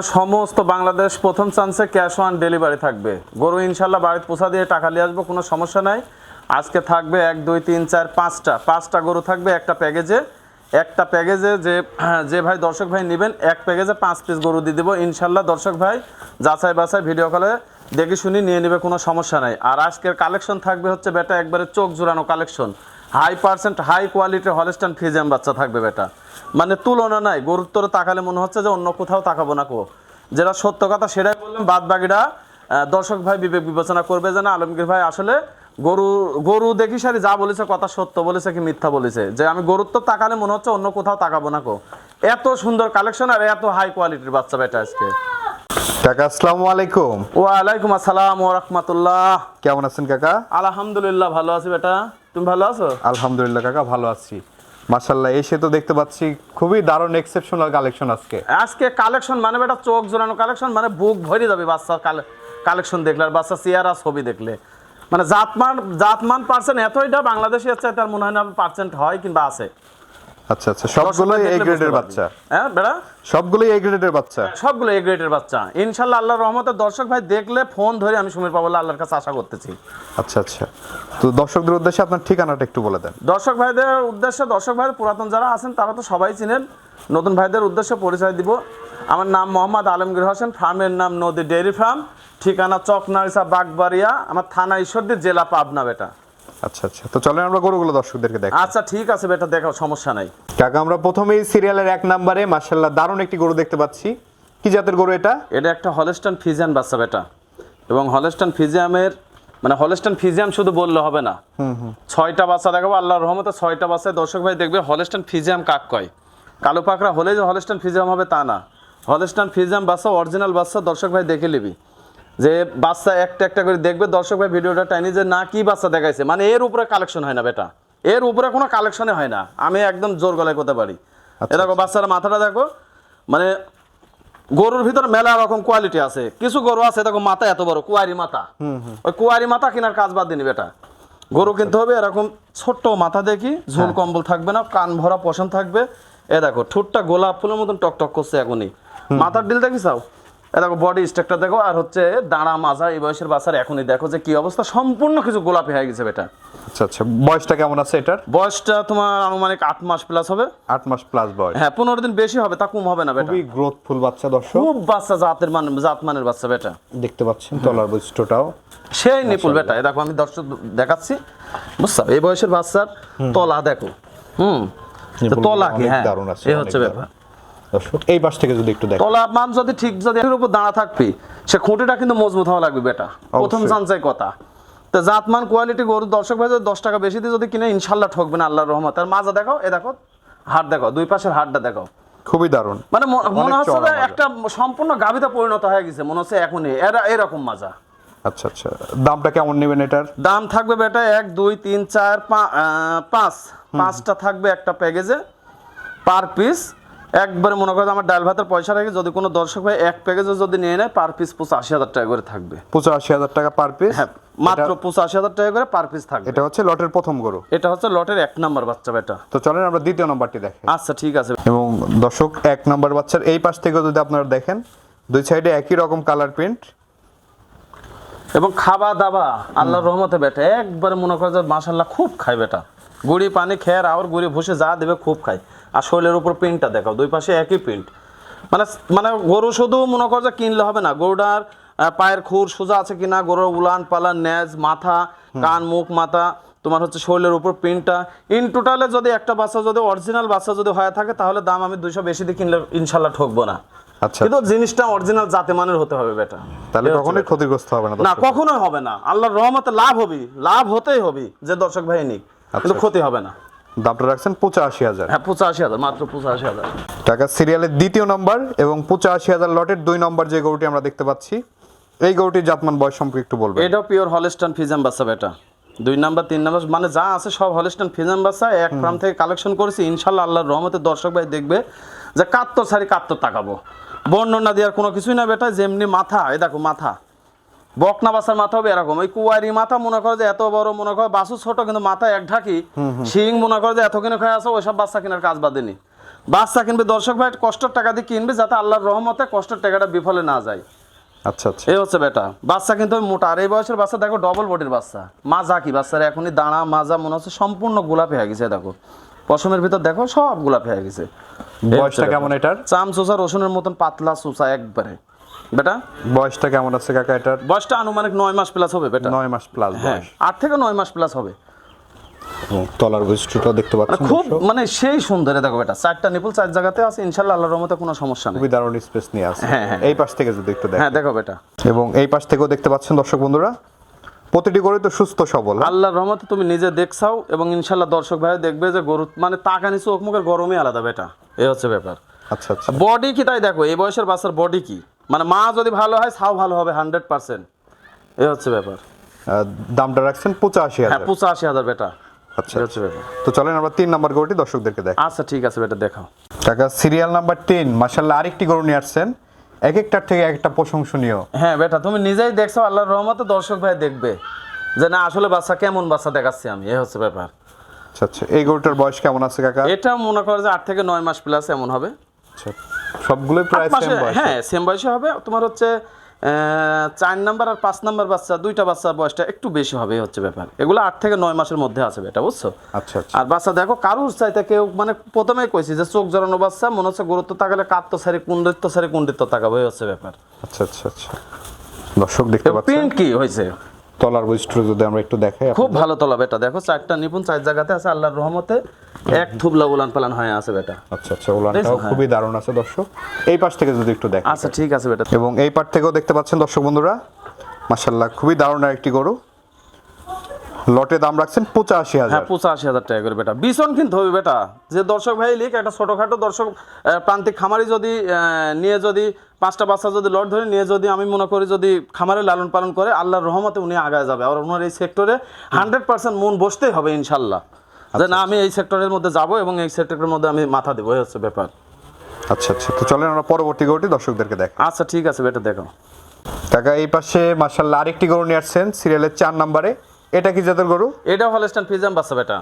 সমস্ত বাংলাদেশ প্রথম চান্সে ক্যাশ অন ডেলিভারি থাকবে। গরু ইনশাল্লাহ বাড়িতে পোষা দিয়ে টাকা নিয়ে আসব, কোনো সমস্যা নাই। আজকে থাকবে এক, দুই, তিন, চার, পাঁচটা। পাঁচটা গরু থাকবে, একটা প্যাকেজে। একটা প্যাকেজে যে যে ভাই দর্শক ভাই নেবেন, এক প্যাকেজে পাঁচ পিস গরু দিয়ে দেবো। ইনশাল্লাহ দর্শক ভাই, যাচাই বাছাই, ভিডিও কলে দেখে শুনি নিয়ে নেবে, কোনো সমস্যা নাই। আর আজকের কালেকশন থাকবে হচ্ছে বেটা একবারে চোখ জোড়ানো কালেকশন। হাই পার্সেন্ট, হাই কোয়ালিটির হলস্টান ফিজিয়াম বাচ্চা থাকবে বেটা। মানে তুলনা নাই। গরুর তোরে তাকালে মনে হচ্ছে যে অন্য কোথাও তাকাবো না কো। যেটা সত্য কথা সেটাই বললাম। বাদ বাকিটা দর্শক ভাই বিবেক বিবেচনা করবে যে না আলমগীর ভাই আসলে গরু গরু দেখি সারি যা বলেছে কথা সত্য বলেছে কি মিথ্যা বলেছে। যে আমি গরুর তো তাকালে মনে হচ্ছে অন্য কোথাও তাকাবো না কো। এত সুন্দর কালেকশন আর এত হাই কোয়ালিটির বাচ্চা বেটা আজকে। কাকা আসসালামু আলাইকুম। ওয়ালাইকুম আসসালাম ও রহমতুল্লাহ। কেমন আছেন কাকা? আলহামদুলিল্লাহ ভালো আছি বেটা। তুমি ভালো আছো? আলহামদুলিল্লাহ কাকা ভালো আছি। মার্শাল্লাহ এসে তো দেখতে পাচ্ছি খুবই দারুণ এক্সেপশনাল কালেকশন আজকে। আজকে কালেকশন মানে বেটা চোখ জোরানো কালেকশন মানে বুক ভরে যাবে বাচ্চার কালেকশন দেখলে আর বাচ্চা চেয়ারা ছবি দেখলে। মানে জাতমান জাতমান পার্সেন্ট এতইটা বাংলাদেশে আছে তার মনে হয় না পার্সেন্ট হয় কিংবা আছে। আচ্ছা আচ্ছা সবগুলোই দেখলে গ্রেডের বাচ্চা। হ্যাঁ বেটা সবগুলোই এই গ্রেডের বাচ্চা। সবগুলো এ গ্রেডের বাচ্চা। ইনশাল্লাহ আল্লাহর রহমতে দর্শক ভাই দেখলে ফোন ধরে আমি সমীর পাবলা আল্লাহর কাছে আশা করতেছি। আচ্ছা আচ্ছা। তো দর্শকদের উদ্দেশ্যে আপনার ঠিকানাটা একটু বলে দেন। দর্শক ভাইদের উদ্দেশ্যে দর্শক ভাই পুরাতন যারা আছেন তারা তো সবাই চিনেন। নতুন ভাইদের উদ্দেশ্যে পরিচয় দিব। আমার নাম মোহাম্মদ আলমগীর হোসেন ফার্মের নাম নদী ডেয়ারি ফার্ম। ঠিকানা চকনারিসা বাগবাড়িয়া আমার থানা ঈশ্বরদী জেলা পাবনা বেটা। আচ্ছা আচ্ছা। তো চলেন আমরা গরুগুলো দর্শকদেরকে দেখ আচ্ছা ঠিক আছে বেটা দেখো সমস্যা নাই। কাকা আমরা প্রথমেই সিরিয়ালের এক নম্বরে মার্শাল্লাহ দারুণ একটি গরু দেখতে পাচ্ছি। কি জাতের গরু এটা? এটা একটা হলেস্টান ফিজিয়ান বাচ্চা বেটা। এবং হলেস্টান ফিজিয়ামের মানে হলেস্টান ফিজিয়াম শুধু বললে হবে না। ছয়টা বাচ্চা দেখাবো আল্লাহর রহমতে ছয়টা বাচ্চায় দর্শক ভাই দেখবে হলেস্টান ফিজিয়াম কাক কয়? কালো পাকড়া হলে যে হলেস্টান ফিজিয়াম হবে তা না। হলেস্টান ফিজিয়াম বাচ্চা অরিজিনাল বাচ্চা দর্শক ভাই দেখে নিবি। যে বাচ্চা একটা একটা করে দেখবে দর্শক ভাই ভিডিওটা টাইনি যে না কি বাচ্চা দেখাইছে। মানে এর উপরে কালেকশন হয় না বেটা। এর উপরে কোনো কালেকশনে হয় না। আমি একদম জোর গলায় করতে পারি এ দেখো বাচ্চারা মাথাটা দেখো মানে গরুর ভিতরে মেলা রকম কোয়ালিটি আছে। কিছু গরু আছে দেখো মাথা এত বড় কুয়ারি মাথা। ওই কুয়ারি মাথা কেনার কাজ বাদ দিনি বেটা। গরু কিনতে হবে এরকম ছোট্ট মাথা দেখি ঝুল কম্বল থাকবে না কান ভরা পশম থাকবে। এ দেখো ঠোঁটটা গোলাপ ফুলের মতন টকটক করছে এখনই। মাথার ডিল দেখি চাও দেখো বডি স্ট্রাকচার দেখো আর হচ্ছে দাঁড়া মাজা এই বয়সের বাচ্চার এখনই দেখো যে কি অবস্থা। সম্পূর্ণ কিছু গোলাপি হয়ে গেছে বেটা। আচ্ছা আচ্ছা বয়সটা কেমন আছে এটার? বয়সটা তোমার আনুমানিক আট মাস প্লাস হবে। আট মাস প্লাস বয়স। হ্যাঁ পনেরো দিন বেশি হবে তা কম হবে না বেটা। খুবই গ্রোথফুল বাচ্চা দর্শক। খুব বাচ্চা জাতের মান জাত মানের বাচ্চা বেটা। দেখতে পাচ্ছেন তলার বৈশিষ্ট্যটাও। সেই নিপুল বেটা। দেখো আমি দর্শক দেখাচ্ছি। বুঝছ? এই বয়সের বাচ্চার তলা দেখো। হুম। তলা কি? হ্যাঁ এই হচ্ছে। ব্যাপার। দর্শক এই পাশ থেকে যদি একটু দেখেন তলা মান যদি ঠিক যদি এর উপর দাঁড়া থাকবি সে খুঁটিটা কিন্তু মজবুত হওয়া লাগবে বেটা। প্রথম। চান্সের কথা। তো জাতমান কোয়ালিটি গরু দর্শক ভাই যদি দশ টাকা বেশি দিয়ে যদি কিনে ইনশাল্লাহ ঠকবে না আল্লাহর রহমত। আর মাজা দেখো এ দেখো হাট দেখো দুই পাশের হাটটা দেখো খুবই দারুণ। মানে মনে হচ্ছে যে একটা সম্পূর্ণ গাভিতে পরিণত হয়ে গেছে মনে হচ্ছে এখনই। এরা এরকম মাজা। আচ্ছা আচ্ছা। দামটা কেমন নেবেন এটার? দাম থাকবে বেটা এক দুই তিন চার পাঁচ। পাঁচটা থাকবে একটা প্যাকেজে পার পিস একবারে মনে করো আমার ডাল ভাতের পয়সা রেখে যদি কোনো দর্শক ভাই এক প্যাকেজে যদি নিয়ে নেয় পার পিস পঁচাশি হাজার টাকা করে থাকবে। পঁচাশি হাজার টাকা পার পিস হ্যাঁ মাত্র পঁচাশি হাজার টাকা করে পার পিস থাকবে। এটা হচ্ছে লটের প্রথম গরু। এটা হচ্ছে লটের এক নাম্বার বাচ্চা বেটা। তো চলেন আমরা দ্বিতীয় নম্বরটি দেখেন আচ্ছা ঠিক আছে। এবং দর্শক এক নম্বর বাচ্চার এই পাশ থেকে যদি আপনারা দেখেন দুই সাইডে একই রকম কালার প্রিন্ট এবং খাওয়া দাওয়া আল্লাহর রহমতে বেটা একবারে মনে করে যে মাসাল্লাহ খুব খায় বেটা। গুড়ি পানি খেয়ার আর গুড়ি ভুসে যা দেবে খুব খায়। আর শরীরের উপর প্রিন্টটা দেখাও দুই পাশে একই প্রিন্ট মানে মানে গরু শুধু মনে কর যে কিনলে হবে না গরুটার পায়ের খুর সোজা আছে কিনা গরুর উলান পালান নেজ মাথা কান মুখ মাথা তোমার হচ্ছে শরীরের উপর প্রিন্টটা ইন টোটালে যদি একটা বাচ্চা যদি অরিজিনাল বাচ্চা যদি হয়ে থাকে তাহলে দাম আমি দুইশো বেশি দিয়ে কিনলে ইনশাল্লাহ ঠকবো না। আচ্ছা। কিন্তু জিনিসটা অরিজিনাল জাতে মানের হতে হবে বেটা। তাহলে কখনোই ক্ষতিগ্রস্ত হবে না না কখনোই হবে না। আল্লাহর রহমতে লাভ হবে লাভ হতেই হবে যে দর্শক ভাই নিক। কিন্তু ক্ষতি হবে না। দামটা রাখছেন পঁচাশি হাজার। হ্যাঁ পঁচাশি হাজার মাত্র পঁচাশি হাজার। টাকা সিরিয়ালের দ্বিতীয় নম্বর এবং পঁচাশি হাজার লটের দুই নম্বর যে গরুটি আমরা দেখতে পাচ্ছি এই গরুটির জাতমান বয়স সম্পর্কে একটু বলবেন। এটাও পিওর হলেস্টান ফিজাম বাচ্চা বেটা। দুই নাম্বার তিন নাম্বার মানে যা আছে সব হলেস্টান ফিজাম বাচ্চা এক ফার্ম থেকে কালেকশন করেছি ইনশাল্লাহ আল্লাহর রহমতে দর্শক ভাই দেখবে যে কাত্তর সারি কাত্তর তাকাবো। বর্ণনা দেওয়ার কোনো কিছুই না বেটা যেমনি মাথা এ দেখো মাথা। বকনা বাসার মাথা হবে এরকম। ওই কুয়ারি মাথা মনে করো যে এত বড় মনে করো বাসু ছোট কিন্তু মাথা এক ঢাকি। শিং মনে করো যে এত কিনে খায় আছে ওইসব বাচ্চা কেনার কাজ বাদেনি বাচ্চা কিনবে দর্শক ভাই কষ্টের টাকা দিয়ে কিনবে যাতে আল্লাহর রহমতে কষ্টের টাকাটা বিফলে না যায়। আচ্ছা আচ্ছা। এই হচ্ছে বেটা বাচ্চা কিন্তু মোটা। আর এই বয়সের বাচ্চা দেখো ডবল বডির বাচ্চা। মাজা কি বাচ্চার এখনই দাঁড়া মাজা মনে হচ্ছে সম্পূর্ণ গোলাপি হয়ে গেছে দেখো। পশমের ভিতর দেখো সব গোলাপি হয়ে গেছে। বয়সটা কেমন এটার? চাম চোষা রসুনের মতন পাতলা চোষা একবারে। বেটা? বয়সটা কেমন আছে কাকা এটার? বয়সটা আনুমানিক নয় মাস প্লাস হবে বেটা। নয় মাস প্লাস হ্যাঁ আট থেকে নয় মাস প্লাস হবে। তলার বৈশিষ্ট্যটা দেখতে মানে পাচ্ছেন খুব মানে সেই সুন্দর দেখো বেটা চারটা নিপুল চার জায়গাতে আছে ইনশাল্লাহ আল্লাহর রহমতে কোনো সমস্যা নেই। খুবই দারুণ স্পেস নিয়ে আছে। হ্যাঁ, হ্যাঁ। এই পাশ থেকে যদি একটু দেখেন। হ্যাঁ দেখো বেটা। এবং এই পাশ থেকেও দেখতে পাচ্ছেন দর্শক বন্ধুরা প্রতিটি গরু তো সুস্থ সবল হ্যাঁ? আল্লাহর রহমতে তুমি নিজে দেখছাও এবং ইনশাল্লাহ দর্শক ভাই দেখবে যে গরু মানে তাকানি চোখ মুখের গরমই আলাদা বেটা। এই হচ্ছে ব্যাপার। আচ্ছা আচ্ছা। বডি কি তাই দেখো এই বয়সের বাচ্চার বডি কি? মানে মা যদি ভালো হয় সাও ভালো হবে হান্ড্রেড পার্সেন্ট। এই হচ্ছে ব্যাপার। দামটা রাখছেন পঁচাশি হ্যাঁ হাজার। পঁচাশি হাজার বেটা। আচ্ছা। হচ্ছে ব্যাপার। তো চলেন আমরা তিন নাম্বার গরুটি দর্শকদেরকে দেখ আচ্ছা ঠিক আছে বেটা দেখাও। কাকা সিরিয়াল নাম্বার তিন। মাসাল্লাহ আরেকটি গরু নিয়ে আসছেন। এক একটার থেকে এক একটা প্রশংসনীয়। হ্যাঁ বেটা তুমি নিজেই দেখছ আল্লাহর রহমতে দর্শক ভাই দেখবে। যে না আসলে বাচ্চা কেমন বাচ্চা দেখাচ্ছি আমি এই হচ্ছে ব্যাপার। আচ্ছা আচ্ছা। এই গরুটার বয়স কেমন আছে কাকা? এটা মনে করো যে আট থেকে নয় মাস প্লাস এমন হবে। আচ্ছা। সবগুলোই প্রায় সেম বয়স। হ্যাঁ সেম বয়সে হবে। তোমার হচ্ছে চার নাম্বার আর পাঁচ নাম্বার বাচ্চা দুইটা বাচ্চার বয়সটা একটু বেশি হবে হচ্ছে ব্যাপার। এগুলো আট থেকে নয় মাসের মধ্যে আছে বেটা বুঝছ? আচ্ছা আচ্ছা। আর বাচ্চা দেখো কারুর চাইতে কেউ মানে প্রথমেই কইছি যে চোখ জড়ানো বাচ্চা মনে হচ্ছে গুরুত্ব তাকালে কাত্ত সারি কুন্ডিত্য সারি কুন্ডিত্য তাকাবো হচ্ছে ব্যাপার। আচ্ছা আচ্ছা আচ্ছা। দর্শক দেখতে পাচ্ছেন। প্রিন্ট কি হয়েছে? তলার বৈশিষ্ট্য যদি আমরা একটু দেখাই খুব ভালো তলা বেটা। দেখো চারটা নিপুণ চার জায়গাতে আছে আল্লাহর রহমতে। এক থুবলা উলান পালান হয়ে আছে বেটা। আচ্ছা আচ্ছা উলানটাও হ্যাঁ। খুবই দারুণ আছে দর্শক। এই পাশ থেকে যদি একটু দেখেন আচ্ছা ঠিক আছে বেটা। এবং এই পার থেকেও দেখতে পাচ্ছেন দর্শক বন্ধুরা মাশাল্লাহ খুবই দারুণ একটি গরু। লটে দাম রাখছেন পঁচাশি হাজার। হ্যাঁ পঁচাশি হাজার টাকা করে বেটা। বিছন কিনতে হবে বেটা। যে দর্শক ভাই লিখ একটা ছোটোখাটো দর্শক প্রান্তিক খামারি যদি নিয়ে যদি পাঁচটা বাচ্চা যদি লট ধরে নিয়ে যদি আমি মনে করি যদি খামারে লালন পালন করে আল্লাহর রহমতে উনি আগায় যাবে। আর ওনার এই সেক্টরে হান্ড্রেড পার্সেন্ট মন বসতেই হবে ইনশাল্লাহ। যে না আমি এই সেক্টরের মধ্যে যাব এবং এই সেক্টরের মধ্যে আমি মাথা দেবো এই হচ্ছে ব্যাপার। আচ্ছা আচ্ছা। তো চলেন আমরা পরবর্তী গরুটি দর্শকদেরকে দেখ আচ্ছা ঠিক আছে বেটা দেখো। টাকা এই পাশে মার্শাল্লাহ আরেকটি গরু নিয়ে আসছেন সিরিয়ালের চার নম্বরে। এটা কি জাতের গরু? এটা হলস্টান ফিজাম বাচ্চা বেটা।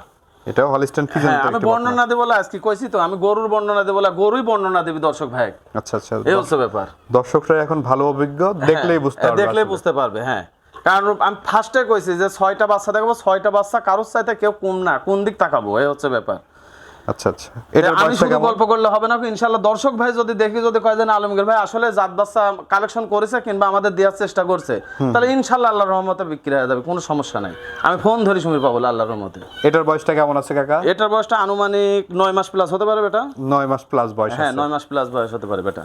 এটাও হলিস্টান কি আমি বর্ণনা দেব বলে আজকে কইছি তো আমি গরুর বর্ণনা দেব বলে গরুই বর্ণনা দেবি দর্শক ভাই। আচ্ছা আচ্ছা। এই হচ্ছে ব্যাপার। দর্শকরা এখন ভালো অভিজ্ঞ দেখলেই হ্যাঁ, বুঝতে পারবে দেখলেই বুঝতে পারবে হ্যাঁ। কারণ আমি ফার্স্টে কইছি যে ছয়টা বাচ্চা দেখব ছয়টা বাচ্চা কারোর চাইতে কেউ কম না কোন দিক তাকাবো এই হচ্ছে ব্যাপার। আচ্ছা আচ্ছা। আমি শুধু গল্প করলে হবে না দর্শক ভাই যদি দেখি যদি কয় যে না আলমগীর ভাই আসলে জাত বাচ্চা কালেকশন করেছে কিংবা আমাদের দেওয়ার চেষ্টা করছে তাহলে আল্লাহর রহমতে বিক্রি হয়ে যাবে কোনো সমস্যা নাই। আমি ফোন ধরি সময় পাবো আল্লাহর রহমতে। এটার বয়সটা কেমন আছে কাকা? এটার বয়সটা আনুমানিক নয় মাস প্লাস হতে পারে বেটা। নয় মাস প্লাস বয়স হ্যাঁ নয় মাস প্লাস বয়স হতে পারে বেটা।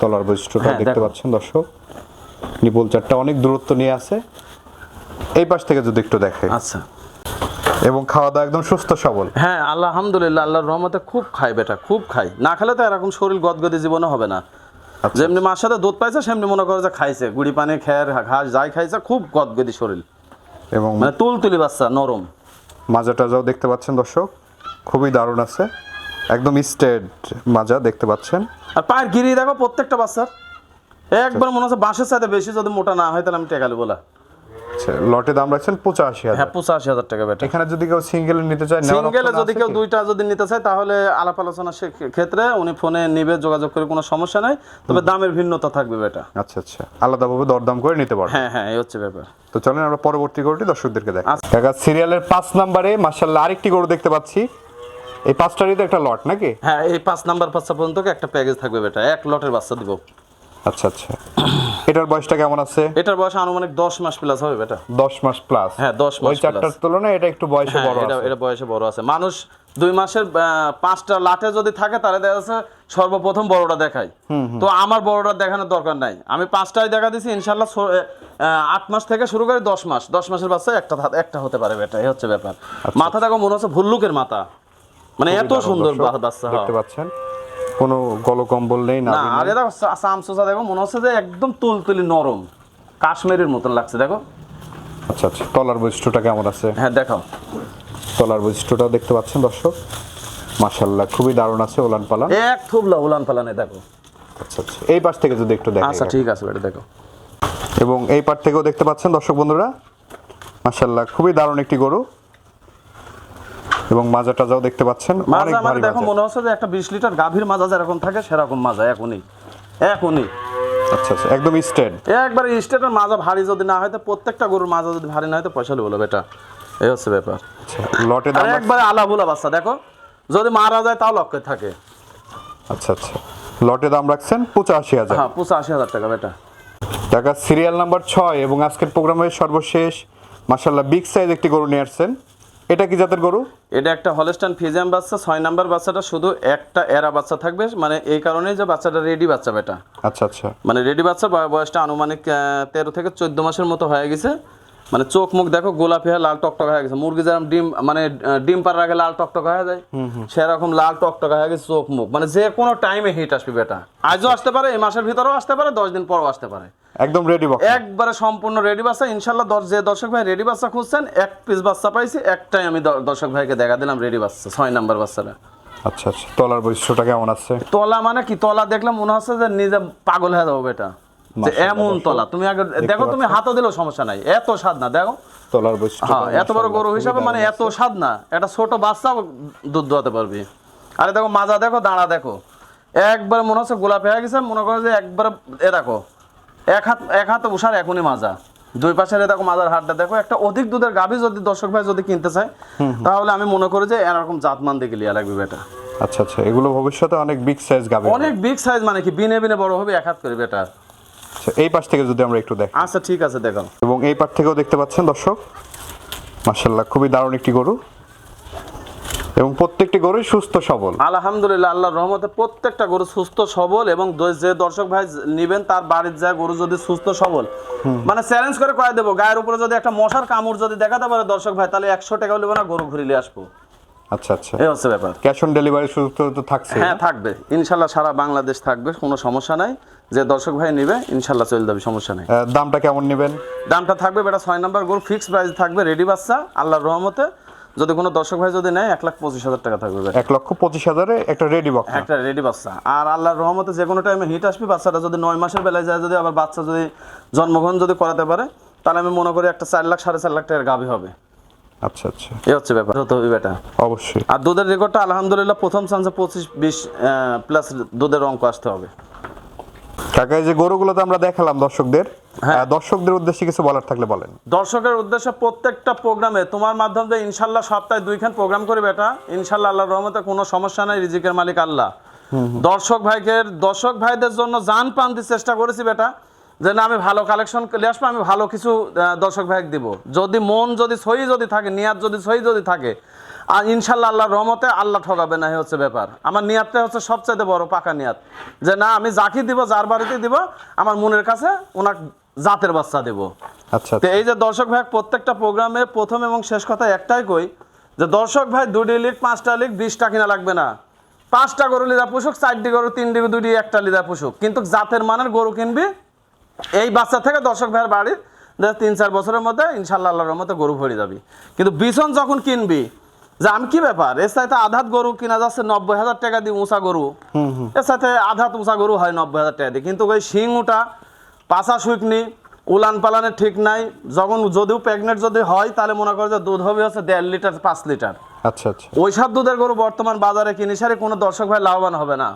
তলার বৈশিষ্ট্যটা হ্যাঁ, দেখতে পাচ্ছেন দর্শক। নিপুল চারটা অনেক দূরত্ব নিয়ে আছে। এই পাশ থেকে যদি একটু দেখে। আচ্ছা। এবং খাওয়া দাওয়া একদম সুস্থ সবল। হ্যাঁ আল্লাহ আলহামদুলিল্লাহ আল্লাহর রহমতে খুব খাই বেটা খুব খাই না খেলে তো এরকম শরীর গদগদি জীবনে হবে না। আচ্ছা। যেমনি মার সাথে দুধ পাইছে সেমনি মনে করে যে খাইছে। গুড়ি পানি খের ঘাস যাই খাইছে খুব গদগদি শরীর। এবং মানে তুল তুলি বাচ্চা নরম। মাজা টাজাও দেখতে পাচ্ছেন দর্শক খুবই দারুণ আছে। একদম স্টেড মাজা দেখতে পাচ্ছেন। আর পায়ের গিরি দেখো প্রত্যেকটা বাচ্চার। একবার মনে হচ্ছে বাঁশের সাথে বেশি যদি মোটা না হয় তাহলে আমি টেকালি বলা। আচ্ছা, লটে দাম রাখছেন পঁচাশি হাজার। হ্যাঁ পঁচাশি হাজার টাকা এখানে যদি কেউ সিঙ্গেল নিতে চায় সিঙ্গেলে যদি কেউ দুইটা যদি নিতে চায় তাহলে আলাপ আলোচনা ক্ষেত্রে উনি ফোনে নিবে যোগাযোগ করে কোনো সমস্যা নাই। তবে দামের ভিন্নতা থাকবে আচ্ছা আচ্ছা। আলাদাভাবে দরদাম করে নিতে পারবেন হ্যাঁ হ্যাঁ এই হচ্ছে ব্যাপার। তো চলেন আমরা পরবর্তী গরুটি দর্শকদেরকে দেখ আচ্ছা। কাকা সিরিয়ালের পাঁচ নাম্বারে মার্শাল্লাহ আরেকটি গরু দেখতে পাচ্ছি। এই পাঁচটারই তো একটা লট নাকি? হ্যাঁ এই পাঁচ নাম্বার পাঁচটা পর্যন্ত একটা প্যাকেজ থাকবে বেটা। এক লটের বাচ্চা দিব। আচ্ছা আচ্ছা। এটার বয়সটা কেমন আছে? এটার বয়স আনুমানিক দশ মাস প্লাস হবে বেটা। দশ মাস প্লাস হ্যাঁ, 10 মাস ওই চারটার তুলনায় এটা একটু বয়সে হ্যাঁ বড় আছে। এটা বয়সে বড় আছে। মানুষ দুই মাসের পাঁচটা লাটে যদি থাকে তাহলে দেখা যাচ্ছে সর্বপ্রথম বড়টা দেখাই তো আমার বড়টা দেখানোর দরকার নাই। আমি পাঁচটায় দেখা দিছি ইনশাল্লাহ আট মাস থেকে শুরু করে দশ মাস। দশ মাসের বাচ্চা একটা একটা হতে পারে বেটা এই হচ্ছে ব্যাপার। মাথা দেখো মনে হচ্ছে ভুল্লুকের মাথা। মানে এত আচ্ছা। সুন্দর বাচ্চা। দেখতে। পাচ্ছেন। কোনো গলকম্বল নেই না আরে দেখো সামসুসা দেখো মনে হচ্ছে যে একদম তুলতুলি নরম কাশ্মীরের মতন লাগছে দেখো। আচ্ছা আচ্ছা তলার বৈশিষ্ট্যটা কেমন আছে? হ্যাঁ দেখাও। তলার বৈশিষ্ট্যটাও দেখতে পাচ্ছেন দর্শক? মাশাল্লাহ খুবই দারুণ আছে ওলান পালান এক থুবলা উলান পালানে দেখো। আচ্ছা আচ্ছা এই পাশ থেকে যদি একটু দেখেন আচ্ছা ঠিক আছে বেটা দেখো। এবং এই পার থেকেও দেখতে পাচ্ছেন দর্শক বন্ধুরা? মাশাল্লাহ খুবই দারুণ একটি গরু। এবং মাজা টাজাও দেখতে পাচ্ছেন। মাজা মানে দেখো মনে হচ্ছে যে একটা বিশ লিটার গাভীর মাজা যেরকম থাকে সেরকম মাজা এখনই। এখনই। আচ্ছা আচ্ছা একদম স্ট্যান্ড একবার স্টেটের মাজা ভারী যদি না হয় তো প্রত্যেকটা গরুর মাজা যদি ভারী না হয় তো পয়সা বেটা। এই হচ্ছে ব্যাপার। আচ্ছা লটে দাম একবারে বাচ্চা দেখো। যদি মারা যায় তাও লক্ষ্যে থাকে। আচ্ছা আচ্ছা লটে দাম রাখছেন পঁচাশি হাজার। হ্যাঁ পঁচাশি হাজার টাকা বেটা। টাকা সিরিয়াল নাম্বার ছয় এবং আজকের প্রোগ্রামের সর্বশেষ মাসাল্লাহ বিগ সাইজ একটি গরু নিয়ে আসছেন। এটা কি জাতের গরু? এটা একটা হলস্টান ফিজিয়াম বাচ্চা ছয় নাম্বার বাচ্চাটা শুধু একটা এরা বাচ্চা থাকবে মানে এই কারণেই যে বাচ্চাটা রেডি বাচ্চা বেটা আচ্ছা আচ্ছা। মানে রেডি বাচ্চা বয়সটা আনুমানিক তেরো থেকে চোদ্দ মাসের মতো হয়ে গেছে। মানে চোখ মুখ দেখো গোলাপি হয়ে লাল টকটক হয়ে গেছে। মুরগি যেরকম ডিম মানে ডিম পাড়ার আগে লাল টকটক হয়ে যায় সেরকম লাল টকটক হয়ে গেছে চোখ মুখ। মানে যে কোনো টাইমে হিট আসবে বেটা আজও আসতে পারে এই মাসের ভিতরেও আসতে পারে দশ দিন পরও আসতে পারে। একদম রেডি বক্স একবারে সম্পূর্ণ রেডি বাচ্চা ইনশাল্লাহ যে দর্শক ভাই রেডি বাচ্চা খুঁজছেন এক পিস বাচ্চা পাইছি একটাই আমি দর্শক ভাইকে দেখা দিলাম রেডি বাচ্চা ছয় নাম্বার বাচ্চাটা। আচ্ছা আচ্ছা। তলার বৈশিষ্ট্যটা কেমন আছে? তলা মানে কি? তলা দেখলে মনে হচ্ছে যে নিজে পাগল হয়ে যাব এটা। যে এমন তলা। তুমি আগে দেখো তুমি হাতও দিলেও সমস্যা নাই। এত স্বাদ না দেখো। তলার বৈশিষ্ট্য হ্যাঁ এত বড় গরু হিসাবে মানে এত স্বাদ না। একটা ছোট বাচ্চা দুধ দোয়াতে পারবি। আরে দেখো মাজা দেখো দাঁড়া দেখো। একবার মনে হচ্ছে গোলাপি হয়ে গেছে মনে করো যে একবার এ দেখো। এক হাত এক হাতে উষার এখনই মাজা। দুই পাশের এ দেখো মাজার হাটটা দেখো। একটা অধিক দুধের গাভী যদি দর্শক ভাই যদি কিনতে চায় তাহলে আমি মনে করি যে এরকম জাতমান দেখে লিয়া লাগবে বেটা। আচ্ছা আচ্ছা এগুলো ভবিষ্যতে অনেক বিগ সাইজ গাবে অনেক বিগ সাইজ মানে কি? বিনে বিনে বড় হবে এক হাত করে বেটা। আচ্ছা এই পাশ থেকে যদি আমরা একটু দেখি। আচ্ছা ঠিক আছে দেখো এবং এই পাশ থেকেও দেখতে পাচ্ছেন দর্শক মার্শাল্লাহ খুবই দারুণ একটি গরু। এবং প্রত্যেকটি গরুই সুস্থ সবল। আলহামদুলিল্লাহ আল্লাহর রহমতে প্রত্যেকটা গরু সুস্থ সবল এবং যে দর্শক ভাই নিবেন তার বাড়ির যায় গরু যদি সুস্থ সবল। মানে চ্যালেঞ্জ করে কয়ে দেবো গায়ের উপরে যদি একটা মশার কামড় যদি দেখাতে পারে দর্শক ভাই তাহলে একশো টাকা হলে না গরু ঘুরিলে আসব। আচ্ছা আচ্ছা। এই হচ্ছে ব্যাপার। ক্যাশ অন ডেলিভারি সুযোগ তো- তো থাকছে। হ্যাঁ থাকবে। ইনশাল্লাহ সারা বাংলাদেশ থাকবে কোনো সমস্যা নাই। যে দর্শক ভাই নিবে ইনশাল্লাহ চলে যাবে সমস্যা নেই। দামটা কেমন নেবেন? দামটা থাকবে বেটা ছয় নাম্বার গরু ফিক্সড প্রাইস থাকবে রেডি বাচ্চা আল্লাহর রহমতে। যদি কোনো দর্শক ভাই যদি নেয় এক লাখ পঁচিশ হাজার টাকা থাকবে এক লক্ষ পঁচিশ হাজারে একটা রেডি বক্স একটা রেডি বাচ্চা আর আল্লাহর রহমতে যে কোনো টাইমে হিট আসবে বাচ্চাটা যদি নয় মাসের বেলায় যায় যদি আবার বাচ্চা যদি জন্মগ্রহণ যদি করাতে পারে তাহলে আমি মনে করি একটা চার লাখ সাড়ে চার লাখ টাকার গাভী হবে। আচ্ছা আচ্ছা। এই হচ্ছে ব্যাপার। হতে হবে অবশ্যই। আর দুধের রেকর্ডটা আলহামদুলিল্লাহ প্রথম চান্সে পঁচিশ বিশ প্লাস দুধের অঙ্ক আসতে হবে। কাকা যে গরুগুলোতে আমরা দেখালাম দর্শকদের হ্যাঁ। দর্শকদের উদ্দেশ্যে কিছু বলার থাকলে বলেন। দর্শকের উদ্দেশ্যে প্রত্যেকটা প্রোগ্রামে তোমার মাধ্যমে ইনশাল্লাহ সপ্তাহে দুইখান প্রোগ্রাম করে বেটা ইনশাল্লাহ আল্লাহর রহমতে কোনো সমস্যা নাই রিজিকের মালিক আল্লাহ। দর্শক ভাইকে দর্শক ভাইদের জন্য জান প্রাণ চেষ্টা করেছি বেটা যে না আমি ভালো কালেকশন নিয়ে আসব আমি ভালো কিছু দর্শক ভাইকে দিব। যদি মন যদি সহি যদি থাকে নিয়াত যদি সহি যদি থাকে আর ইনশাল্লাহ আল্লাহর রহমতে আল্লাহ ঠকাবে না হচ্ছে ব্যাপার। আমার নিয়াতটা হচ্ছে সবচাইতে বড় পাকা নিয়াত। যে না আমি যাকে দিব যার বাড়িতে দিব আমার মনের কাছে ওনার জাতের বাচ্চা দেবো। আচ্ছা তো এই যে দর্শক ভাই প্রত্যেকটা প্রোগ্রামে প্রথম এবং শেষ কথা একটাই কই যে দর্শক ভাই দুটি লিগ পাঁচটা লিগ বিশটা কিনা লাগবে না। পাঁচটা গরু লিদা পুষুক চারটি গরু তিন তিনটি দুটি একটা লিদা পুষুক। কিন্তু জাতের মানের গরু কিনবি এই বাচ্চা থেকে দর্শক ভাইয়ের বাড়ির তিন চার বছরের মধ্যে ইনশাল্লাহ আল্লাহর মধ্যে গরু ভরে যাবি। কিন্তু বিছন যখন কিনবি যে আমি কি ব্যাপার? এর সাথে আধাত গরু কিনা যাচ্ছে নব্বই হাজার টাকা দিয়ে উঁচা গরু। এর সাথে আধাত উঁচা গরু হয় নব্বই হাজার টাকা দিয়ে। কিন্তু ওই শিং উটা পাশা শুকনি উলান পালানের ঠিক নাই। যখন যদিও প্রেগনেন্ট যদি হয় তাহলে মনে করো যে দুধ হবে হচ্ছে দেড় লিটার পাঁচ লিটার। আচ্ছা আচ্ছা। ওই সব দুধের গরু বর্তমান বাজারে কিনে সারে কোনো দর্শক ভাই লাভবান হবে না।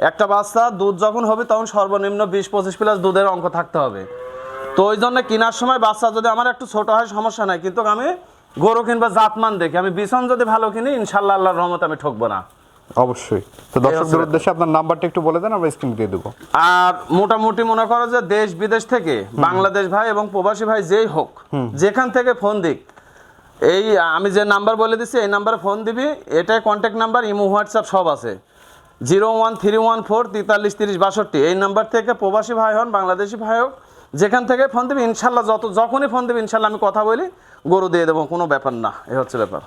একটা বাচ্চা দুধ যখন হবে তখন সর্বনিম্ন বিশ পঁচিশ প্লাস দুধের অঙ্ক থাকতে হবে। তো ওই জন্য কেনার সময় বাচ্চা যদি আমার একটু ছোট হয় সমস্যা নাই। কিন্তু আমি গরু কিনবা জাতমান দেখি। আমি বিছন যদি ভালো কিনি ইনশাল্লাহ আল্লাহর রহমত আমি ঠকবো না। অবশ্যই। তো দর্শকদের উদ্দেশ্যে আপনার নাম্বারটা একটু বলে দেন আমরা স্ক্রিন দিয়ে দেবো। আর মোটামুটি মনে করো যে দেশ বিদেশ থেকে বাংলাদেশ ভাই এবং প্রবাসী ভাই যেই হোক যেখান থেকে ফোন দিক এই আমি যে নাম্বার বলে দিচ্ছি এই নাম্বারে ফোন দিবি এটাই কন্ট্যাক্ট নাম্বার ইমো হোয়াটসঅ্যাপ সব আছে। Zero one three one four তেতাল্লিশ তিরিশ বাষট্টি এই নাম্বার থেকে প্রবাসী ভাই হন বাংলাদেশি ভাই হোক যেখান থেকে ফোন দিবি ইনশাল্লাহ যত যখনই ফোন দিবি ইনশাল্লাহ আমি কথা বলি গরু দিয়ে দেবো কোনো ব্যাপার না এ হচ্ছে ব্যাপার।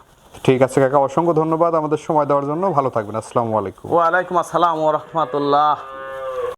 ঠিক আছে কাকা অসংখ্য ধন্যবাদ আমাদের সময় দেওয়ার জন্য ভালো থাকবেন আসসালামু আলাইকুম। ওয়ালাইকুম আসসালাম ওরহমতুল্লাহ